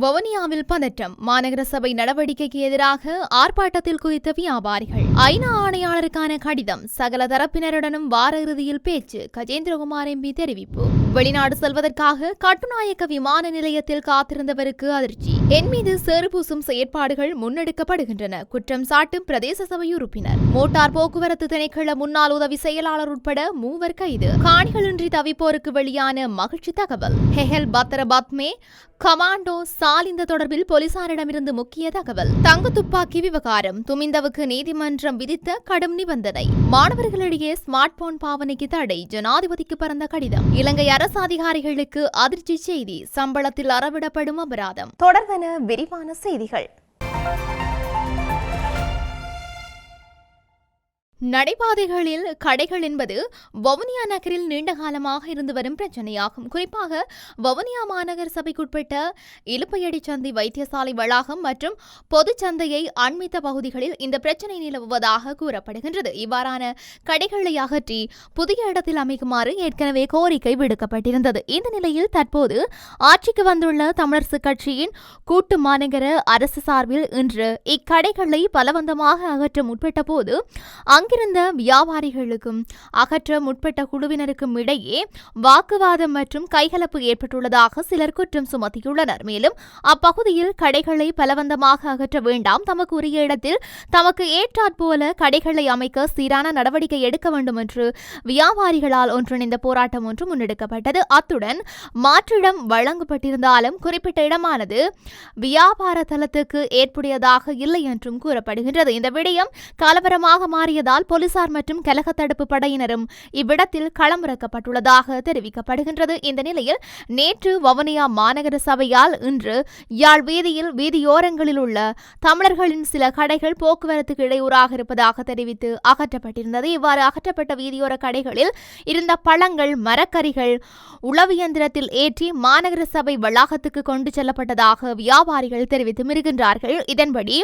வவுனியாவில் பதற்றம். மாநகர சபை நடவடிக்கைக்கு எதிராக ஆர்ப்பாட்டத்தில் குதித்த வியாபாரிகள். ஐநா ஆணையாளருக்கான கடிதம். சகல தரப்பினருடனும் வார இறுதியில் பேச்சு. கஜேந்திரகுமார் எம்பி தெரிவிப்பு. வெளிநாடு செல்வதற்காக கட்டுநாயக்க விமான நிலையத்தில் காத்திருந்தவருக்கு அதிர்ச்சி. என் மீது சேறு பூசும் செயற்பாடுகள் முன்னெடுக்கப்படுகின்றன. குற்றம் சாட்டும் பிரதேச சபை உறுப்பினர். மோட்டார் போக்குவரத்து திணைக்கள முன்னாள் உதவி செயலாளர் உட்பட மூவர் கைது. காணிகளின்றி தவிப்போருக்கு வெளியான மகிழ்ச்சி தகவல். ஹெஹல் பத்ரபாத்மே பத்மே கமாண்டோ இந்த தொடர்பில் போலீசாரிடமிருந்து முக்கிய தகவல். தங்க துப்பாக்கி விவகாரம். துமிந்தவுக்கு நீதிமன்றம் விதித்த கடும் நிபந்தனை. மாணவர்களிடையே ஸ்மார்ட் போன் பாவனைக்கு தடை. ஜனாதிபதிக்கு பறந்த கடிதம். இலங்கை அரசு அதிகாரிகளுக்கு அதிர்ச்சி செய்தி. சம்பளத்தில் அறவிடப்படும் அபராதம். தொடர்வன விரிவான செய்திகள். நடைபாதைகளில் கடைகள் என்பது வவுனியா நகரில் நீண்ட காலமாக இருந்து வரும் பிரச்சனையாகும். குறிப்பாக வவுனியா மாநகர சபைக்குட்பட்ட இலுப்பையடி சந்தை வைத்தியசாலை வளாகம் மற்றும் பொது சந்தையை அண்மித்த பகுதிகளில் இந்த பிரச்சனை நிலவுவதாக கூறப்படுகின்றது. இவ்வாறான கடைகளை அகற்றி புதிய இடத்தில் அமைக்குமாறு ஏற்கனவே கோரிக்கை விடுக்கப்பட்டிருந்தது. இந்த நிலையில் தற்போது ஆட்சிக்கு வந்துள்ள தமிழரசு கட்சியின் கூட்டு மாநகர அரசு சார்பில் இன்று இக்கடைகளை பலவந்தமாக அகற்ற முற்பட்ட போது அங்கிருந்த வியாபாரிகளுக்கும் அகற்ற முற்பட்ட குழுவினருக்கும் இடையே வாக்குவாதம் மற்றும் கைகலப்பு ஏற்பட்டுள்ளதாக சிலர் குற்றம் சுமத்தியுள்ளனர். மேலும் அப்பகுதியில் கடைகளை பலவந்தமாக அகற்ற வேண்டாம். தமக்கு உரிய இடத்தில் தமக்கு ஏற்றாற்போல கடைகளை அமைக்க சீரான நடவடிக்கை எடுக்க வேண்டும் என்று வியாபாரிகளால் ஒன்றிணைந்த போராட்டம் ஒன்று முன்னெடுக்கப்பட்டது. அத்துடன் மாற்றிடம் வழங்கப்பட்டிருந்தாலும் குறிப்பிட்ட இடமானது வியாபார தளத்துக்கு ஏற்புடையதாக இல்லை என்றும் கூறப்படுகின்றது. இந்த விடயம் கலவரமாக மாறியதால் போலீசார் மற்றும் கலக தடுப்பு படையினரும் இவ்விடத்தில் களமிறக்கப்பட்டுள்ளதாக தெரிவிக்கப்படுகின்றது. இந்த நிலையில் நேற்று வவுனியா மாநகர சபையால் இன்று யாழ் வீதியில் வீதியோரங்களில் உள்ள தமிழர்களின் சில கடைகள் போக்குவரத்துக்கு இடையூறாக இருப்பதாக தெரிவித்து அகற்றப்பட்டிருந்தது. இவ்வாறு அகற்றப்பட்ட வீதியோர கடைகளில் இருந்த பழங்கள் மரக்கறிகள் உளவு இயந்திரத்தில் ஏற்றி மாநகர சபை வளாகத்துக்கு கொண்டு செல்லப்பட்டதாக வியாபாரிகள் தெரிவித்து வருகின்றார்கள் இதன்படி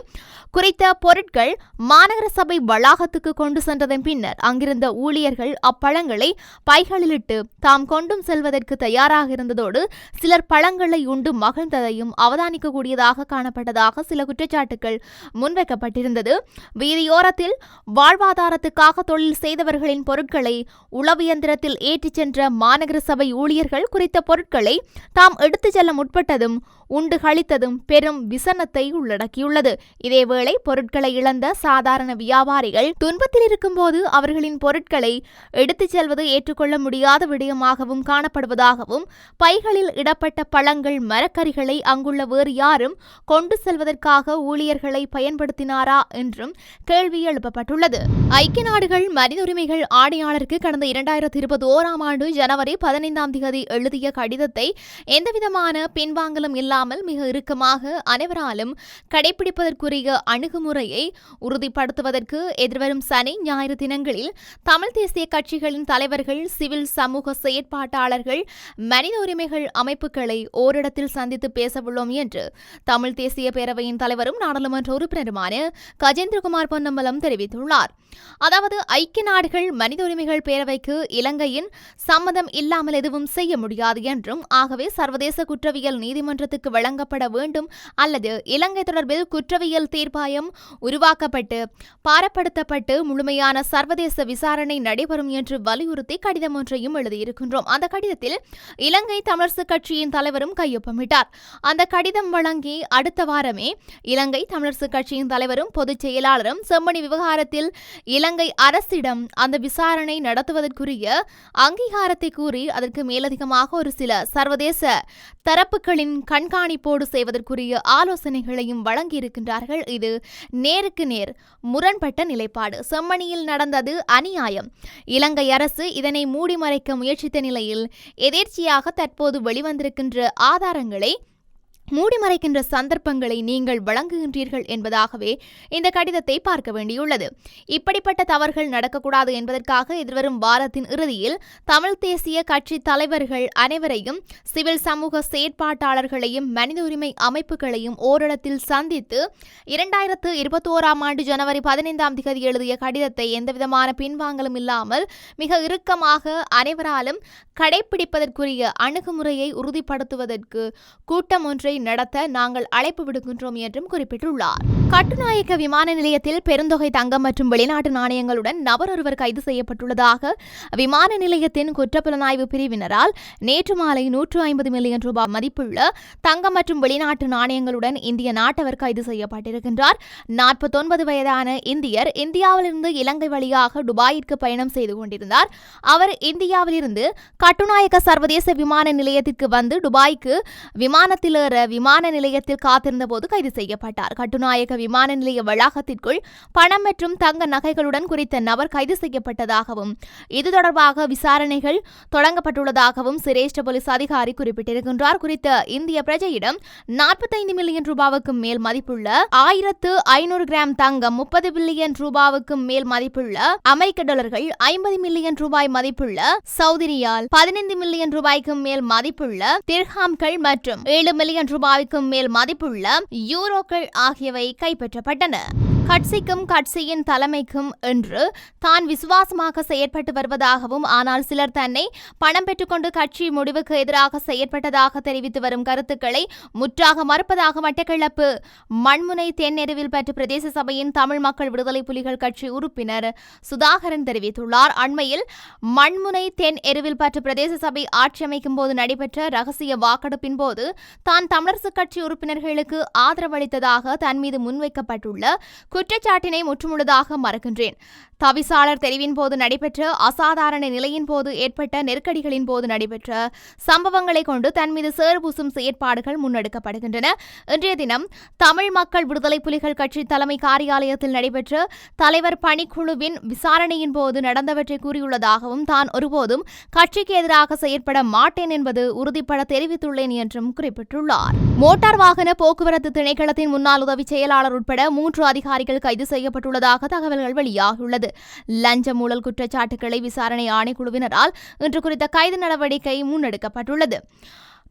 குறித்த பொருட்கள் மாநகர சபை வளாகத்துக்கு கொண்டு சென்றதன் பின்னர் அங்கிருந்த ஊழியர்கள் அப்பழங்களை பைகளிலிட்டு தாம் கொண்டும் செல்வதற்கு தயாராக இருந்ததோடு சிலர் பழங்களை உண்டு மகிழ்ந்ததையும் அவதானிக்கக்கூடியதாக காணப்பட்டதாக சில குற்றச்சாட்டுகள் முன்வைக்கப்பட்டிருந்தது. வீதியோரத்தில் வாழ்வாதாரத்துக்காக தொழில் செய்தவர்களின் பொருட்களை உளவு இயந்திரத்தில் ஏற்றிச் சென்ற மாநகர சபை ஊழியர்கள் குறித்த பொருட்களை தாம் எடுத்துச் செல்ல முற்பட்டதும் உண்டு கழித்ததும் பெரும் விசனத்தை உள்ளடக்கியுள்ளது. இதேவேளை பொருட்களை இழந்த சாதாரண வியாபாரிகள் துன்பத்தில் இருக்கும்போது அவர்களின் பொருட்களை எடுத்துச் செல்வது ஏற்றுக்கொள்ள முடியாத விடயமாகவும் காணப்படுவதாகவும் பைகளில் இடப்பட்ட பழங்கள் மரக்கறிகளை அங்குள்ள வேறு யாரும் கொண்டு செல்வதற்காக ஊழியர்களை பயன்படுத்தினாரா என்றும் கேள்வி எழுப்பப்பட்டுள்ளது. ஐக்கிய நாடுகள் மனித உரிமைகள் ஆணையாளருக்கு கடந்த இரண்டாயிரத்தி இருபது ஓராம் ஆண்டு ஜனவரி பதினைந்தாம் தேதி எழுதிய கடிதத்தை எந்தவிதமான பின்வாங்கலும் இல்லாமல் மிக இறுக்கமாக அனைவராலும் கடைபிடிப்பதற்குரிய அணுகுமுறையை உறுதிப்படுத்துவதற்கு எதிர்வரும் சனி ஞாயிறு தினங்களில் தமிழ் தேசிய கட்சிகளின் தலைவர்கள் சிவில் சமூக செயற்பாட்டாளர்கள் மனித உரிமைகள் அமைப்புகளை ஓரிடத்தில் சந்தித்து பேசவுள்ளோம் என்று தமிழ் தேசிய பேரவையின் தலைவரும் நாடாளுமன்ற உறுப்பினருமான கஜேந்திரகுமார் பொன்னம்பலம் தெரிவித்துள்ளார். அதாவது ஐக்கிய நாடுகள் மனித உரிமைகள் பேரவைக்கு இலங்கையின் சம்மதம் இல்லாமல் எதுவும் செய்ய முடியாது என்றும் ஆகவே சர்வதேச குற்றவியல் நீதிமன்றத்துக்கு வழங்கப்பட வேண்டும் அல்லது இலங்கை தொடர்பில் குற்றவியல் தீர்ப்பாயம் உருவாக்கப்பட்டு பாரப்படுத்தப்பட்டு முழுமையான சர்வதேச விசாரணை நடைபெறும் என்று வலியுறுத்தி கடிதம் ஒன்றையும் எழுதியிருக்கின்றோம். அந்த கடிதத்தில் இலங்கை தமிழரசு கட்சியின் தலைவரும் கையொப்பமிட்டார். அந்த கடிதம் வழங்கி அடுத்த வாரமே இலங்கை தமிழரசு கட்சியின் தலைவரும் பொதுச் செயலாளரும் செம்மணி விவகாரத்தில் இலங்கை அரசிடம் அந்த விசாரணை நடத்துவதற்குரிய அங்கீகாரத்தை கூறி அதற்கு மேலதிகமாக ஒரு சில சர்வதேச தரப்புகளின் கண் கண்காணிப்போடு செய்வதற்குரிய ஆலோசனைகளையும் வழங்கியிருக்கின்றார்கள். இது நேருக்கு நேர் முரண்பட்ட நிலைப்பாடு. செம்மணியில் நடந்தது அநியாயம். இலங்கை அரசு இதனை மூடி மறைக்க முயற்சித்த நிலையில் எதேர்ச்சியாக தற்போது வெளிவந்திருக்கின்ற ஆதாரங்களை மூடி மறைக்கின்ற சந்தர்ப்பங்களை நீங்கள் வழங்குகின்றீர்கள் என்பதாகவே இந்த கடிதத்தை பார்க்க வேண்டியுள்ளது. இப்படிப்பட்ட தவறுகள் நடக்கக்கூடாது என்பதற்காக எதிர்வரும் வாரத்தின் இறுதியில் தமிழ் தேசிய கட்சி தலைவர்கள் அனைவரையும் சிவில் சமூக செயற்பாட்டாளர்களையும் மனித உரிமை அமைப்புகளையும் ஓரிடத்தில் சந்தித்து இரண்டாயிரத்து இருபத்தோராம் ஆண்டு ஜனவரி பதினைந்தாம் தேதி எழுதிய கடிதத்தை எந்தவிதமான பின்வாங்கலும் இல்லாமல் மிக இறுக்கமாக அனைவராலும் கடைபிடிப்பதற்குரிய அணுகுமுறையை உறுதிப்படுத்துவதற்கு கூட்டம் ஒன்றை நடத்த நாங்கள் அழைப்பு விடுக்கின்றோம் என்றும் குறிப்பிட்டுள்ளார். கட்டுநாயக்க விமான நிலையத்தில் பெருந்தொகை தங்கம் மற்றும் வெளிநாட்டு நாணயங்களுடன் நபர் ஒருவர் கைது செய்யப்பட்டுள்ளதாக விமான நிலையத்தின் குற்றப்புலனாய்வு பிரிவினரால் நேற்று மாலை நூற்று ஐம்பது மில்லியன் ரூபாய் மதிப்புள்ள தங்கம் மற்றும் வெளிநாட்டு நாணயங்களுடன் இந்திய நாட்டவர் கைது செய்யப்பட்டிருக்கின்றார். நாற்பத்தொன்பது வயதான இந்தியர் இந்தியாவிலிருந்து இலங்கை வழியாக துபாயிற்கு பயணம் செய்து கொண்டிருந்தார். அவர் இந்தியாவிலிருந்து கட்டுநாயக்க சர்வதேச விமான நிலையத்திற்கு வந்து துபாய்க்கு விமானத்தில் ஏற விமான நிலையத்தில் காத்திருந்த போது கைது செய்யப்பட்டார். கட்டுநாயக்க விமான நிலைய வளாகத்திற்குள் பணம் மற்றும் தங்க நகைகளுடன் குறித்த நபர் கைது செய்யப்பட்டதாகவும் இது தொடர்பாக விசாரணைகள் தொடங்கப்பட்டுள்ளதாகவும் சிரேஷ்ட போலீஸ் அதிகாரி குறிப்பிட்டிருக்கின்றார். குறித்த இந்திய பிரஜையிடம் நாற்பத்தைந்து மில்லியன் ரூபாவுக்கும் மேல் மதிப்புள்ள ஆயிரத்து ஐநூறு கிராம் தங்கம் முப்பது பில்லியன் ரூபாவுக்கும் மேல் மதிப்புள்ள அமெரிக்க டாலர்கள் ஐம்பது மில்லியன் ரூபாய் மதிப்புள்ள சவுதிரியால் பதினைந்து மில்லியன் ரூபாய்க்கும் மேல் மதிப்புள்ள திர்ஹாம்கள் மற்றும் ஏழு மில்லியன் ரூபாய்க்கும் மேல் மதிப்புள்ள யூரோக்கள் ஆகியவை கைப்பற்றப்பட்டன. கட்சிக்கும் கட்சியின் தலைமைக்கும் என்று தான் விசுவாசமாக செயற்பட்டு வருவதாகவும் ஆனால் சிலர் தன்னை பணம் பெற்றுக்கொண்டு கட்சி முடிவுக்கு எதிராக செயற்பட்டதாக தெரிவித்து வரும் கருத்துக்களை முற்றாக மறுப்பதாக மட்டக்களப்பு மண்முனை தென்னெருவில் பெற்ற பிரதேச சபையின் தமிழ் மக்கள் விடுதலை புலிகள் கட்சி உறுப்பினர் சுதாகரன் தெரிவித்துள்ளார். அண்மையில் மண்முனை தென் எருவில் பெற்ற பிரதேச சபை ஆட்சி அமைக்கும் போது நடைபெற்ற ரகசிய வாக்கெடுப்பின் போது தான் தமிழரசுக் கட்சி உறுப்பினர்களுக்கு ஆதரவளித்ததாக தன் மீது முன்வைக்கப்பட்டுள்ள குற்றச்சாட்டினை முற்றுமுழுதாக மறக்கின்றேன். தவிசாளர் தெரிவின் போது நடைபெற்ற அசாதாரண நிலையின் போது ஏற்பட்ட நெருக்கடிகளின் போது நடைபெற்ற சம்பவங்களை கொண்டு தன் மீது சேறுபூசும் செயற்பாடுகள் முன்னெடுக்கப்படுகின்றன. இன்றைய தினம் தமிழ் மக்கள் விடுதலை புலிகள் கட்சி தலைமை காரியாலயத்தில் நடைபெற்ற தலைவர் பணிக்குழுவின் விசாரணையின் போது நடந்தவற்றை கூறியுள்ளதாகவும் தான் ஒருபோதும் கட்சிக்கு எதிராக செயற்பட மாட்டேன் என்பது உறுதிப்பட தெரிவித்துள்ளேன் என்றும் குறிப்பிட்டுள்ளார். மோட்டார் வாகன போக்குவரத்து திணைக்களத்தின் முன்னாள் உதவி செயலாளர் உட்பட மூன்று அதிகாரிகள் கைது செய்யப்பட்டுள்ளதாக தகவல்கள் வெளியாகியுள்ளது. லஞ்ச ஊழல் குற்றச்சாட்டுகளை விசாரணை ஆணைக்குழுவினரால் இன்று குறித்த கைது நடவடிக்கை முன்னெடுக்கப்பட்டுள்ளது.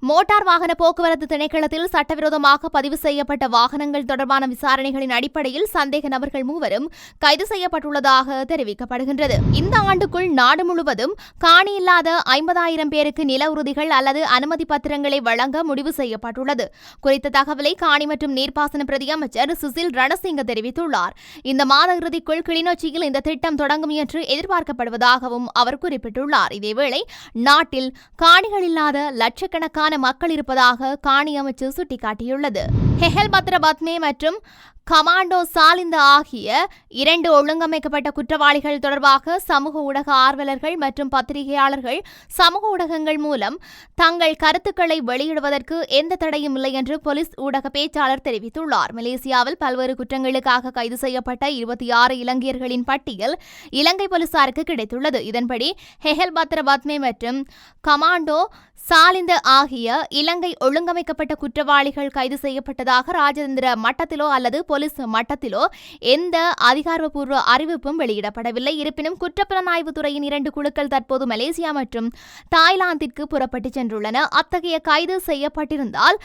மோட்டார் வாகன போக்குவரத்து திணைக்களத்தில் சட்டவிரோதமாக பதிவு செய்யப்பட்ட வாகனங்கள் தொடர்பான விசாரணைகளின் அடிப்படையில் சந்தேக நபர்கள் மூவரும் கைது செய்யப்பட்டுள்ளதாக தெரிவிக்கப்படுகின்றது. இந்த ஆண்டுக்குள் நாடு முழுவதும் காணியில்லாத ஐம்பதாயிரம் பேருக்கு நில உறுதிகள் அல்லது அனுமதி பத்திரங்களை வழங்க முடிவு செய்யப்பட்டுள்ளது. குறித்த தகவலை காணி மற்றும் நீர்ப்பாசன பிரதி அமைச்சர் சுசில் ரணசிங்க தெரிவித்துள்ளார். இந்த மாத இறுதிக்குள் கிளிநொச்சியில் இந்த திட்டம் தொடங்கும் என்று எதிர்பார்க்கப்படுவதாகவும் அவர் குறிப்பிட்டுள்ளார். இதேவேளை நாட்டில் காணிகள் இல்லாத லட்சக்கணக்கான மக்கள் இருப்பதாக காணி அமைச்சு சுட்டிக்காட்டியுள்ளது. ஹெஹல் பத்ரபாத்மே மற்றும் கமாண்டோ சாலிந்த ஆகிய இரண்டு ஒழுங்கமைக்கப்பட்ட குற்றவாளிகள் தொடர்பாக சமூக ஊடக ஆர்வலர்கள் மற்றும் பத்திரிகையாளர்கள் சமூக ஊடகங்கள் மூலம் தங்கள் கருத்துக்களை வெளியிடுவதற்கு எந்த தடையும் இல்லை என்று போலீஸ் ஊடக பேச்சாளர் தெரிவித்துள்ளார். மலேசியாவில் பல்வேறு குற்றங்களுக்காக கைது செய்யப்பட்ட இருபத்தி ஆறு இலங்கையர்களின் பட்டியல் இலங்கை போலீசாருக்கு கிடைத்துள்ளது. இதன்படி ஹெஹல் பத்ர பத்மே மற்றும் கமாண்டோ சாலிந்த ஆகிய இலங்கை ஒழுங்கமைக்கப்பட்ட குற்றவாளிகள் கைது செய்யப்பட்டதாக ராஜேந்திர மட்டத்திலோ அல்லது போலீஸ் மட்டத்திலோ எந்த அதிகாரப்பூர்வ அறிவிப்பும் வெளியிடப்படவில்லை. இருப்பினும் குற்றப்புலனாய்வு துறையின் இரண்டு குழுக்கள் தற்போது மலேசியா மற்றும் தாய்லாந்திற்கு புறப்பட்டு சென்றுள்ளன. அத்தகைய கைது செய்யப்பட்டிருந்தால்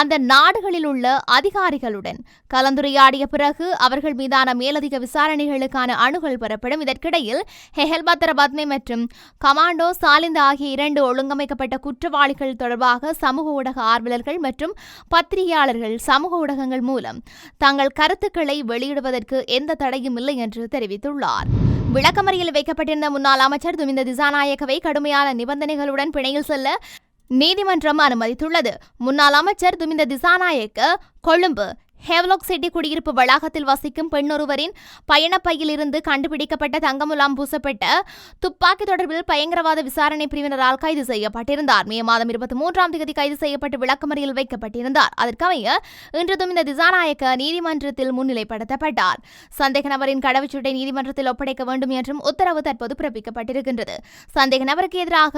அந்த நாடுகளில் உள்ள அதிகாரிகளுடன் கலந்துரையாடிய பிறகு அவர்கள் மீதான மேலதிக விசாரணைகளுக்கான அணுகல் பெறப்படும். இதற்கிடையில் ஹெஹல்பத்ர பத்மே மற்றும் கமாண்டோ சாலிந்த ஆகிய இரண்டு ஒழுங்கமைக்கப்பட்ட குற்றவாளிகள் தொடர்பாக சமூக ஊடக ஆர்வலர்கள் மற்றும் பத்திரிகையாளர்கள் சமூக ஊடகங்கள் மூலம் தங்கள் கருத்துக்களை வெளியிடுவதற்கு எந்த தடையும் இல்லை என்று தெரிவித்துள்ளார். விளக்கமறியில் வைக்கப்பட்டிருந்த முன்னாள் அமைச்சர் துமிந்த திசாநாயக்கவை கடுமையான நிபந்தனைகளுடன் பிணையில் செல்ல நீதிமன்றம் அனுமதித்துள்ளது. முன்னாள் அமைச்சர் துமிந்த திசாநாயக்க கொழும்பு ஹேவ்லாக் சிட்டி குடியிருப்பு வளாகத்தில் வசிக்கும் பெண்ணொருவரின் பயணப்பையிலிருந்து கண்டுபிடிக்கப்பட்ட தங்கமுலாம் பூசப்பட்ட துப்பாக்கி தொடர்பில் பயங்கரவாத விசாரணை பிரிவினரால் கைது செய்யப்பட்டிருந்தார். மே மாதம் இருபத்தி மூன்றாம் தேதி கைது செய்யப்பட்டு விளக்கமறியில் வைக்கப்பட்டிருந்தார். அதற்கமைய இன்றதும் இந்த திசாநாயக்க நீதிமன்றத்தில் முன்னிலைப்படுத்தப்பட்டார். சந்தேக நபரின் கடவுச்சீட்டை நீதிமன்றத்தில் ஒப்படைக்க வேண்டும் என்றும் உத்தரவு தற்போது பிறப்பிக்கப்பட்டிருக்கின்றது. சந்தேக நபருக்கு எதிராக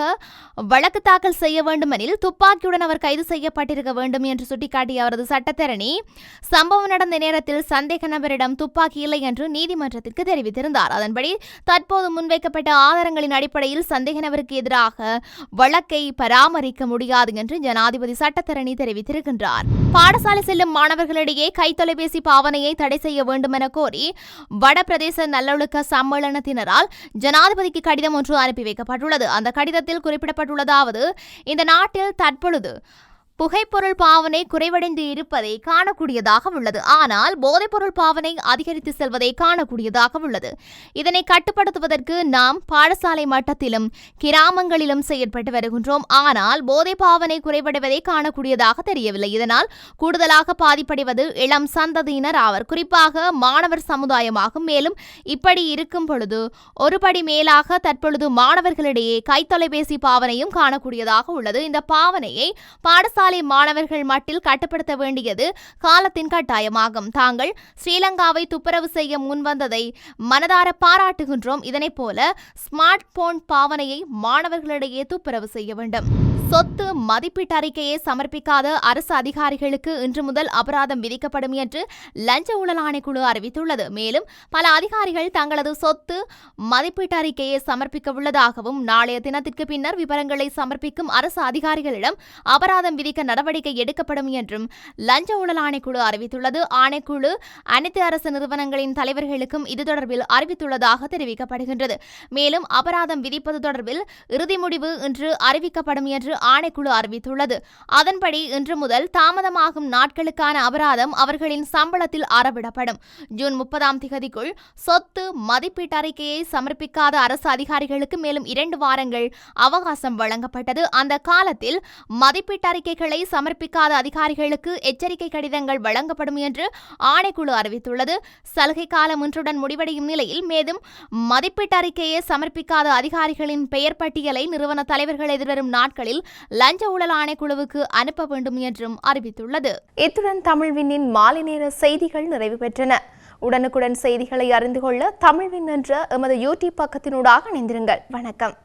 வழக்கு தாக்கல் செய்ய வேண்டுமெனில் துப்பாக்கியுடன் அவர் கைது செய்யப்பட்டிருக்க வேண்டும் என்று சுட்டிக்காட்டிய அவரது சட்டத்தரணி சம்பவம் நடந்த நேரத்தில் சந்தேக நபரிடம் துப்பாக்கி இல்லை என்று நீதிமன்றத்திற்கு தெரிவித்திருந்தார். அதன்படி தற்போது முன்வைக்கப்பட்ட ஆதாரங்களின் அடிப்படையில் சந்தேக நபருக்கு எதிராக வழக்கை பராமரிக்க முடியாது என்று ஜனாதிபதி சட்டத்தரணி தெரிவித்திருக்கின்றார். பாடசாலை செல்லும் மாணவர்களிடையே கைத்தொலைபேசி பாவனையை தடை செய்ய வேண்டும் என கோரி வடபிரதேச நல்லொழுக்க சம்மேளனத்தினரால் ஜனாதிபதிக்கு கடிதம் ஒன்று அனுப்பி வைக்கப்பட்டுள்ளது. அந்த கடிதத்தில் குறிப்பிடப்பட்டுள்ளதாவது இந்த நாட்டில் தற்பொழுது புகைப்பொருள் பாவனை குறைவடைந்து இருப்பதை காணக்கூடியதாக உள்ளது. ஆனால் போதைப்பொருள் பாவனை அதிகரித்து செல்வதை காணக்கூடியதாக உள்ளது. இதனை கட்டுப்படுத்துவதற்கு நாம் பாடசாலை மட்டத்திலும் கிராமங்களிலும் செயற்பட்டு வருகின்றோம். ஆனால் போதை பாவனை குறைவடைவதை காணக்கூடியதாக தெரியவில்லை. இதனால் கூடுதலாக பாதிப்படைவது இளம் சந்ததியினர் ஆவர். குறிப்பாக மாணவர் சமுதாயமாகும். மேலும் இப்படி இருக்கும் பொழுது ஒருபடி மேலாக தற்பொழுது மாணவர்களிடையே கைத்தொலைபேசி பாவனையும் காணக்கூடியதாக உள்ளது. இந்த பாவனையை பாடசாலை மாணவர்கள் மட்டில் கட்டுப்படுத்த வேண்டியது காலத்தின் கட்டாயமாகும். தாங்கள் ஸ்ரீலங்காவை துப்புரவு செய்ய முன்வந்ததை மனதார பாராட்டுகின்றோம். இதனைப் போல ஸ்மார்ட் போன் பாவனையை மாணவர்களிடையே துப்புரவு செய்ய வேண்டும். சொத்து மதிப்பீட்டு அறிக்கையை சமர்ப்பிக்காத அரசு அதிகாரிகளுக்கு இன்று முதல் அபராதம் விதிக்கப்படும் என்று லஞ்ச ஊழல் ஆணைக்குழு அறிவித்துள்ளது. மேலும் பல அதிகாரிகள் தங்களது சொத்து மதிப்பீட்டு அறிக்கையை சமர்ப்பிக்க உள்ளதாகவும் நாளைய தினத்திற்கு பின்னர் விவரங்களை சமர்ப்பிக்கும் அரசு அதிகாரிகளிடம் அபராதம் விதிக்க நடவடிக்கை எடுக்கப்படும் என்றும் லஞ்ச ஊழல் ஆணைக்குழு அறிவித்துள்ளது. ஆணைக்குழு அனைத்து அரசு நிறுவனங்களின் தலைவர்களுக்கும் இது தொடர்பில் அறிவித்துள்ளதாக தெரிவிக்கப்படுகின்றது. மேலும் அபராதம் விதிப்பது தொடர்பில் இறுதி முடிவு இன்று அறிவிக்கப்படும் என்று ஆணைக்குழு அறிவித்துள்ளது. அதன்படி இன்று முதல் தாமதமாகும் நாட்களுக்கான அபராதம் அவர்களின் சம்பளத்தில் அறவிடப்படும். ஜூன் முப்பதாம் திகதிக்குள் சொத்து மதிப்பீட்டு அறிக்கையை சமர்ப்பிக்காத அரசு அதிகாரிகளுக்கு மேலும் இரண்டு வாரங்கள் அவகாசம் வழங்கப்பட்டது. அந்த காலத்தில் மதிப்பீட்டு அறிக்கைகளை சமர்ப்பிக்காத அதிகாரிகளுக்கு எச்சரிக்கை கடிதங்கள் வழங்கப்படும் என்று ஆணைக்குழு அறிவித்துள்ளது. சலுகை காலம் இன்றுடன் முடிவடையும் நிலையில் மேலும் மதிப்பீட்டு அறிக்கையை சமர்ப்பிக்காத அதிகாரிகளின் பெயர் பட்டியலை நிறுவன தலைவர்கள் எதிர்வரும் நாட்களில் லஞ்ச ஊழல் ஆணைக்குழுவுக்கு அனுப்ப வேண்டும் என்றும் அறிவித்துள்ளது. இத்துடன் தமிழ்வினின் மாலை நேர செய்திகள் நிறைவு பெற்றன. உடனுக்குடன் செய்திகளை அறிந்து கொள்ள தமிழ்வின் என்ற எமது யூடியூப் பக்கத்தினூடாக இணைந்திருங்கள். வணக்கம்.